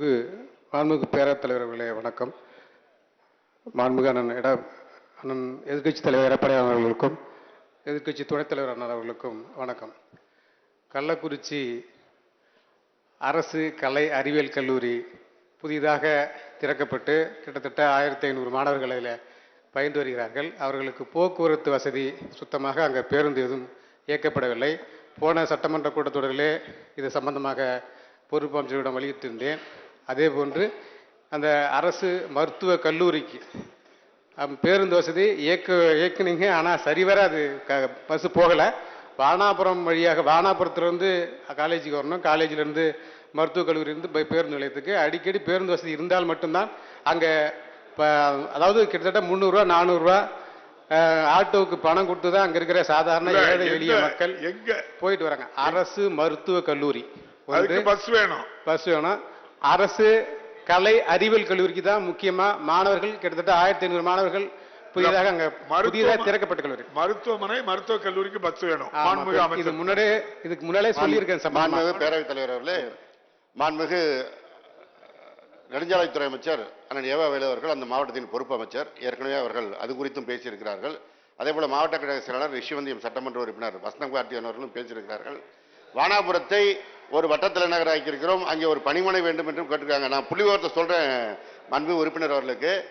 இது மாண்புமிகு பேரவைத்தலைவர் அவர்களே வணக்கம். மாண்புமிகு அண்ணன் இட அண்ணன் எதிர்க்கட்சி தலைவர் எடப்பாடி அவர்களுக்கும் எதிர்க்கட்சி துணைத் தலைவர் அண்ணன் அவர்களுக்கும் வணக்கம். கள்ளக்குறிச்சி அரசு கலை அறிவியல் கல்லூரி புதிதாக திறக்கப்பட்டு கிட்டத்தட்ட ஆயிரத்தி ஐநூறு மாணவர்கள் அதில் பயின்று வருகிறார்கள். அவர்களுக்கு போக்குவரத்து வசதி சுத்தமாக அங்கே பேருந்து எதுவும் இயக்கப்படவில்லை. போன சட்டமன்ற கூட்டத்தொடரிலே இது சம்பந்தமாக பொறுப்பு அமைச்சரிடம் வலியுறுத்தியிருந்தேன் அதே போன்று அந்த அரசு மருத்துவ கல்லூரிக்கு. பேருந்து வசதி இயக்க இயக்குனீங்க ஆனால் சரிவர அது க பஸ்ஸு போகலை. வானாபுரம் வழியாக வானாபுரத்துலேருந்து காலேஜுக்கு வரணும். காலேஜிலேருந்து மருத்துவக் கல்லூரியிலேருந்து பேருந்து நிலையத்துக்கு. அடிக்கடி பேருந்து வசதி இருந்தால் மட்டும்தான் அங்கே இப்போ அதாவது கிட்டத்தட்ட முந்நூறுரூவா நானூறுரூவா ஆட்டோவுக்கு பணம் கொடுத்து தான் அங்கே இருக்கிற சாதாரண ஏழை எளிய மக்கள் எங்க? போயிட்டு வராங்க. அரசு மருத்துவ கல்லூரி. பஸ் வேணும். பஸ் வேணும். அரசு கலை அறிவியல் கல்லூரிக்கு தான் முக்கியமா மாணவர்கள் கிட்டத்தட்ட ஆயிரத்தி ஐநூறு மாணவர்கள் புதிதாக அங்க மருத்துவ- புதிதாக திறக்கப்பட்ட கல்லூரி. மருத்துவமனை மருத்துவக் கல்லூரிக்கு பஸ் வேணும். இது முன்னாடியே இதுக்கு முன்னாலே சொல்லியிருக்கேன். மாண்புமிகு பேரவைத் தலைவர் அவர்களே மாண்புமிகு நெடுஞ்சாலைத்துறை அமைச்சர் அண்ணன் ஏவா வேலு அவர்கள் அந்த மாவட்டத்தின் பொறுப்பு அமைச்சர். ஏற்கனவே அவர்கள் அது குறித்தும் பேசியிருக்கிறார்கள். அதே போல மாவட்ட கழக செயலாளர் ரிஷிவந்தியம் சட்டமன்ற உறுப்பினர் வசந்தம் கார்த்தியன் அவர்களும் பேசியிருக்கிறார்கள். வானாபுரத்தை ஒரு வட்டத் தலைநகர் இருக்கிறோம் அங்கே ஒரு பணிமனை வேண்டும் என்றும் கேட்டிருக்காங்க. நான் புள்ளிவிவரத்தை சொல்கிறேன் அன்பு உறுப்பினர் அவர்களுக்கு.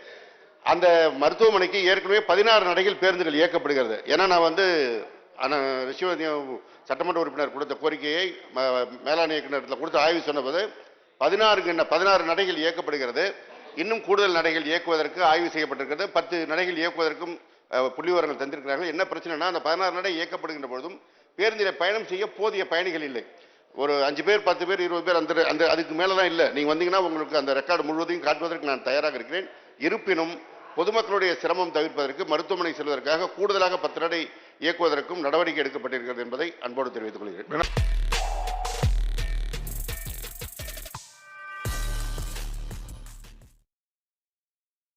அந்த மருத்துவமனைக்கு ஏற்கனவே பதினாறு நடைகள் பேருந்துகள் இயக்கப்படுகிறது. ஏன்னா நான் வந்து ஆனால் சட்டமன்ற உறுப்பினர் கொடுத்த கோரிக்கையை ம- மேலாண் இயக்குநரத்தில் கொடுத்து ஆய்வு சொன்னபோது பதினாறு பதினாறு நடைகள் இயக்கப்படுகிறது. இன்னும் கூடுதல் நடைகள் இயக்குவதற்கு ஆய்வு செய்யப்பட்டிருக்கிறது. பத்து நடைகள் இயக்குவதற்கும் புள்ளிவரங்கள் தந்திருக்கிறார்கள் என்ன பிரச்சனைனா அந்த பதினாறு நடை இயக்கப்படுகின்ற பொழுதும் பேருந்தில் பயணம் செய்ய போதிய பயணிகள் இல்லை. ஒரு அஞ்சு பேர் பத்து பேர் இருபது பேர் அந்த அந்த அதுக்கு மேலலாம் இல்லை. நீங்க வந்தீங்கன்னா உங்களுக்கு அந்த ரெக்கார்டு முழுவதையும் காட்டுவதற்கு நான் தயாராக இருக்கிறேன். இருப்பினும் பொதுமக்களுடைய சிரமம் தவிர்ப்பதற்கு மருத்துவமனை செல்வதற்காக கூடுதலாக பத்து நடை இயக்குவதற்கும் நடவடிக்கை எடுக்கப்பட்டிருக்கிறது என்பதை அன்போடு தெரிவித்துக் கொள்கிறேன்.